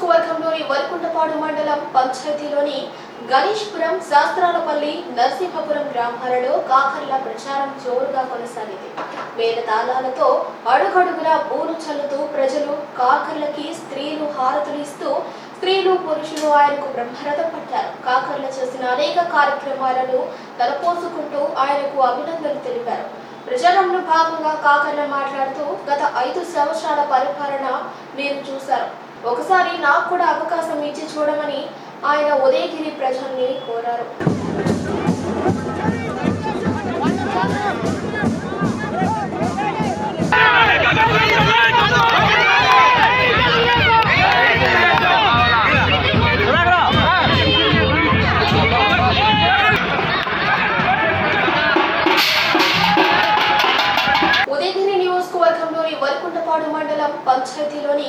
నియోజకవర్గంలోని వరికుంటపాడు మండలం పంచాయతీలోని గణేష్పురం శాస్త్రాలపల్లి నరసింహపురం గ్రామాలలో కాకర్ల ప్రచారం జోరుగా కొనసాగింది. వేల తాళాలతో అడుగడుగులా బూరు చల్లుతూ ప్రజలు కాకర్లకి స్త్రీలు హారతులు ఇస్తూ స్త్రీలు పురుషులు ఆయనకు బ్రహ్మరథం పట్టారు. కాకర్ల చేసిన అనేక కార్యక్రమాలను తలపోసుకుంటూ ఆయనకు అభినందనలు తెలిపారు. ప్రచారంలో భాగంగా కాకర్ల మాట్లాడుతూ గత ఐదు సంవత్సరాల పరిపాలన మీరు చూశారు. ఒకసారి నాకు కూడా అవకాశం ఇచ్చి చూడమని ఆయన ఉదయగిరి ప్రజల్ని కోరారు. మండలం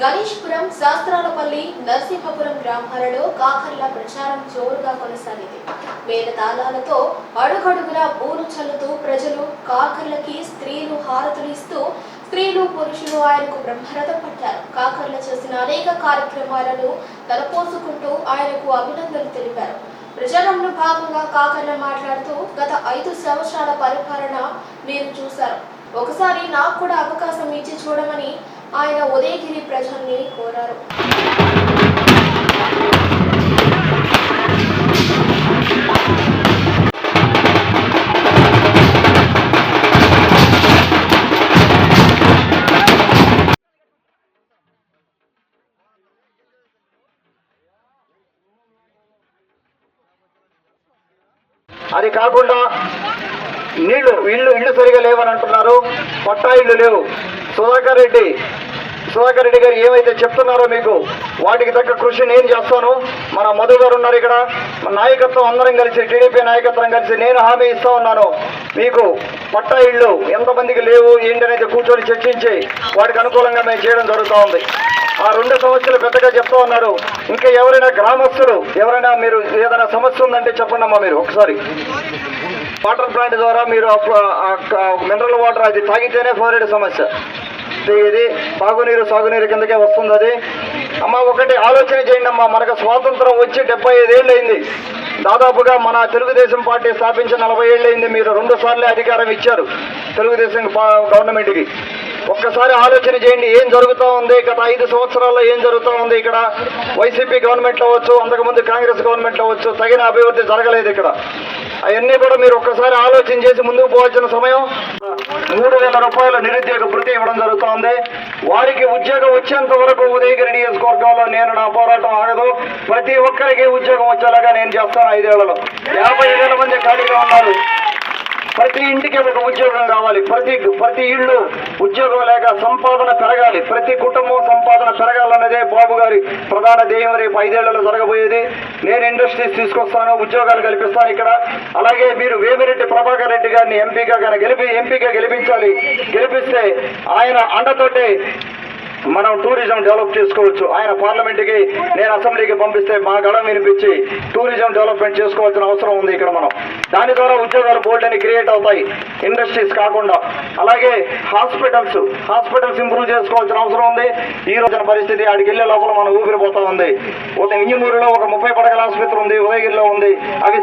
గణేష్పురం శాస్త్రాలపల్లి నరసింహపురం గ్రామాలలో కాకర్ల ప్రచారం జోరుగా కొనసాగింది. వేల తాళాలతో అడుగడుగునా బూరు చల్లుతూ ప్రజలు కాకర్లకి స్త్రీలు హారతులు ఇస్తూ స్త్రీలు పురుషులు ఆయనకు బ్రహ్మరథం పట్టారు. కాకర్ల చేసిన అనేక కార్యక్రమాలను తలపోసుకుంటూ ఆయనకు అభినందనలు తెలిపారు. ప్రచారంలో భాగంగా కాకర్ల మాట్లాడుతూ గత ఐదు సంవత్సరాల పరిపాలన మీరు చూశారు ఒకసారి నాకు కూడా అవకాశం ఇచ్చి చూడమని ఆయన ఉదయగిరి ప్రజల్ని కోరారు. అది కాకుండా నీళ్ళు ఇళ్ళు ఇళ్ళు సరిగా లేవని అంటున్నారు పట్టా ఇళ్ళు లేవు. సుధాకర్ రెడ్డి సుధాకర్ రెడ్డి గారు ఏమైతే చెప్తున్నారో మీకు వాటికి తగ్గ కృషి నేను చేస్తాను. మన మధు గారు ఉన్నారు ఇక్కడ. మన నాయకత్వం అందరం కలిసి టీడీపీ నాయకత్వం కలిసి నేను హామీ ఇస్తా ఉన్నాను. మీకు పట్టా ఇళ్ళు ఎంతమందికి లేవు ఏంటనేది కూర్చొని చర్చించి వాటికి అనుకూలంగా మేము చేయడం జరుగుతూ ఉంది. ఆ రెండు సమస్యలు పెద్దగా చెప్తా ఉన్నారు. ఇంకా ఎవరైనా గ్రామస్తులు ఎవరైనా మీరు ఏదైనా సమస్య ఉందంటే చెప్పండి అమ్మా మీరు ఒకసారి. వాటర్ ప్లాంట్ ద్వారా మీరు మినరల్ వాటర్ అది తాగితేనే ఫోరేడ్ సమస్య. ఇది తాగునీరు సాగునీరు కిందకే వస్తుంది అది అమ్మ ఒకటి ఆలోచన చేయండి అమ్మా. మనకు స్వాతంత్రం వచ్చి డెబ్బై ఐదేళ్ళు అయింది. దాదాపుగా మన తెలుగుదేశం పార్టీ స్థాపించి నలభై ఏళ్ళు అయింది. మీరు రెండు సార్లే అధికారం ఇచ్చారు తెలుగుదేశం గవర్నమెంట్కి. ఒక్కసారి ఆలోచన చేయండి. ఏం జరుగుతూ ఉంది? గత ఐదు సంవత్సరాల్లో ఏం జరుగుతూ ఉంది ఇక్కడ? వైసీపీ గవర్నమెంట్లో అవ్వచ్చు అంతకుముందు కాంగ్రెస్ గవర్నమెంట్లో అవ్వచ్చు తగిన అభివృద్ధి జరగలేదు ఇక్కడ. అవన్నీ కూడా మీరు ఒక్కసారి ఆలోచన చేసి ముందుకు పోవాల్సిన సమయం. మూడు వేల రూపాయల నిరుద్యోగ భృతి ఇవ్వడం జరుగుతోంది. వారికి ఉద్యోగం వచ్చేంత వరకు ఉదయగిరి నియోజకవర్గంలో నేను నా పోరాటం ఆగదు. ప్రతి ఒక్కరికి ఉద్యోగం వచ్చేలాగా నేను చేస్తాను ఐదేళ్ళలో. యాభై వేల మంది ఖాళీగా ఉన్నారు. ప్రతి ఇంటికి ఒక ఉద్యోగం కావాలి ప్రతి ప్రతి ఇల్లు ఉద్యోగం లేక సంపాదన పెరగాలి. ప్రతి కుటుంబం సంపాదన పెరగాలన్నదే బాబు గారి ప్రధాన ధ్యేయం. రేపు ఐదేళ్ళలో జరగబోయేది. నేను ఇండస్ట్రీస్ తీసుకొస్తాను ఉద్యోగాలు కల్పిస్తాను ఇక్కడ. అలాగే మీరు వేమిరెడ్డి ప్రభాకర్ రెడ్డి గారిని ఎంపీగా కానీ గెలిపి ఎంపీగా గెలిపించాలి. గెలిపిస్తే ఆయన అండతోటి మనం టూరిజం డెవలప్ చేసుకోవచ్చు. ఆయన పార్లమెంట్కి నేను అసెంబ్లీకి పంపిస్తే మా గడం వినిపించి టూరిజం డెవలప్మెంట్ చేసుకోవాల్సిన అవసరం ఉంది ఇక్కడ మనం. దాని ద్వారా ఉద్యోగాలు బోల్డ్ అని క్రియేట్ అవుతాయి. ఇండస్ట్రీస్ కాకుండా. అలాగే హాస్పిటల్స్ హాస్పిటల్స్ ఇంప్రూవ్ చేసుకోవాల్సిన అవసరం ఉంది. ఈ రోజున పరిస్థితి ఆడికి వెళ్ళే లోపల మనం ఊపిరిపోతా ఉంది. ఒక ఇంజనూరులో ఒక ముప్పై పడగల ఆసుపత్రి ఉంది ఉదయగిరిలో ఉంది.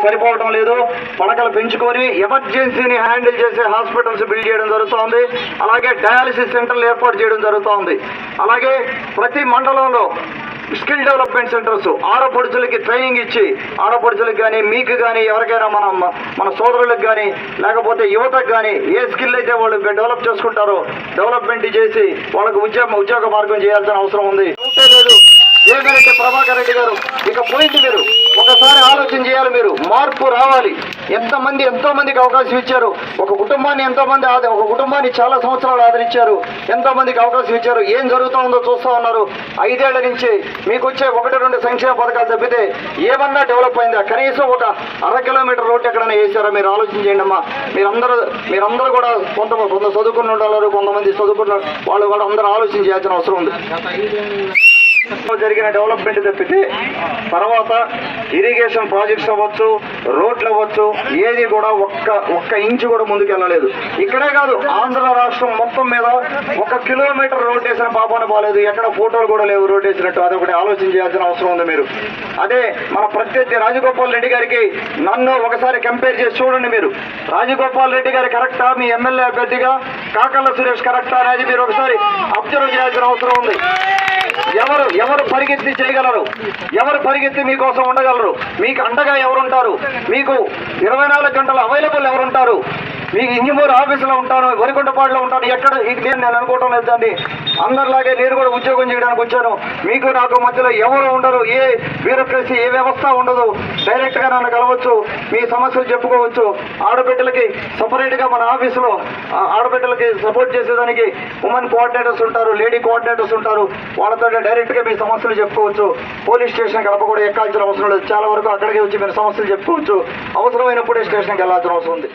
సరిపోవడం లేదు. పడకలు పెంచుకొని ఎమర్జెన్సీని హ్యాండిల్ చేసే హాస్పిటల్స్ బిల్డ్ చేయడం జరుగుతోంది. అలాగే డయాలసిస్ సెంటర్లు ఏర్పాటు చేయడం జరుగుతోంది. అలాగే ప్రతి మండలంలో స్కిల్ డెవలప్మెంట్ సెంటర్స్ ఆడపడుచులకి ట్రైనింగ్ ఇచ్చి ఆడపడుచులకు కానీ మీకు కానీ ఎవరికైనా మన మన సోదరులకు కానీ లేకపోతే యువతకు కానీ ఏ స్కిల్ అయితే వాళ్ళు డెవలప్ చేసుకుంటారో డెవలప్మెంట్ చేసి వాళ్ళకు ఉద్యోగ ఉద్యోగ మార్గం చేయాల్సిన అవసరం ఉంది. లేదు. ఏమిటంటే ప్రభాకర్ రెడ్డి గారు ఇక పోయింది మీరు. ఒకసారి ఆలోచన చేయాలి మీరు. మార్పు రావాలి. ఎంతమంది ఎంతో మందికి అవకాశం ఇచ్చారు. ఒక కుటుంబాన్ని ఎంతో మంది ఆద- ఒక కుటుంబాన్ని చాలా సంవత్సరాలు ఆదరించారు. ఎంతో మందికి అవకాశం ఇచ్చారు. ఏం జరుగుతుందో చూస్తూ ఉన్నారు. ఐదేళ్ళ నుంచి మీకు వచ్చే ఒకటి రెండు సంక్షేమ పథకాలు తప్పితే ఏమన్నా డెవలప్ అయిందా? కనీసం ఒక అర కిలోమీటర్ రోడ్డు ఎక్కడైనా వేసారా మీరు ఆలోచన చేయండి అమ్మా. మీరందరూ మీరందరూ కూడా కొంత కొంత చదువుకున్న వాళ్ళు కొంతమంది చదువుకున్న వాళ్ళు కూడా అందరూ ఆలోచన చేయాల్సిన అవసరం ఉంది. జరిగిన డెవలప్మెంట్ తప్పితే తర్వాత ఇరిగేషన్ ప్రాజెక్ట్స్ అవ్వచ్చు రోడ్లు అవ్వచ్చు ఏది కూడా ఒక్క ఒక్క ఇంచు కూడా ముందుకు వెళ్ళలేదు. ఇక్కడే కాదు ఆంధ్ర రాష్ట్రం మొత్తం మీద ఒక కిలోమీటర్ రోడ్ వేసిన పాపాన పోలేదు. ఎక్కడ ఫోటోలు కూడా లేవు రోడ్ వేసినట్టు. అదొకటి ఆలోచన చేయాల్సిన అవసరం ఉంది మీరు. అదే మన ప్రత్యర్థి రాజగోపాల్ రెడ్డి గారికి నన్ను ఒకసారి కంపేర్ చేసి చూడండి మీరు. రాజగోపాల్ రెడ్డి గారి కరెక్టా? మీ ఎమ్మెల్యే అభ్యర్థిగా? కాకల్ల సురేష్ కరెక్టా? అనేది మీరు ఒకసారి అబ్జర్వ్ చేయాల్సిన అవసరం ఉంది. ఎవరు ఎవరు పరిగెత్తి చేయగలరు? ఎవరు పరిగెత్తి మీకోసం ఉండగలరు? మీకు అండగా ఎవరుంటారు? మీకు ఇరవై నాలుగు గంటలు అవైలబుల్ ఎవరుంటారు? మీకు ఇంజమూరు ఆఫీసులో ఉంటాను వరికొండపాడులో ఉంటాను ఎక్కడ ఇది నేను నేను అనుకోవటం లేదండి అందరిలాగే నేను కూడా ఉద్యోగం చేయడానికి వచ్చాను. మీకు నాకు మధ్యలో ఎవరు ఉండరు ఏ బ్యూరోక్రసీ ఏ వ్యవస్థ ఉండదు. డైరెక్ట్గా నన్ను కలవచ్చు మీ సమస్యలు చెప్పుకోవచ్చు. ఆడబిడ్డలకి సపరేట్గా మన ఆఫీసులో ఆడబిడ్డలకి సపోర్ట్ చేసేదానికి ఉమెన్ కోఆర్డినేటర్స్ ఉంటారు లేడీ కోఆర్డినేటర్స్ ఉంటారు. వాళ్ళతో డైరెక్ట్గా మీ సమస్యలు చెప్పుకోవచ్చు. పోలీస్ స్టేషన్ గడప కూడా ఎక్కాల్సిన అవసరం లేదు. చాలా వరకు అక్కడికి వచ్చి మీరు సమస్యలు చెప్పుకోవచ్చు. అవసరమైనప్పుడే స్టేషన్కి వెళ్ళాల్సిన అవసరం ఉంది.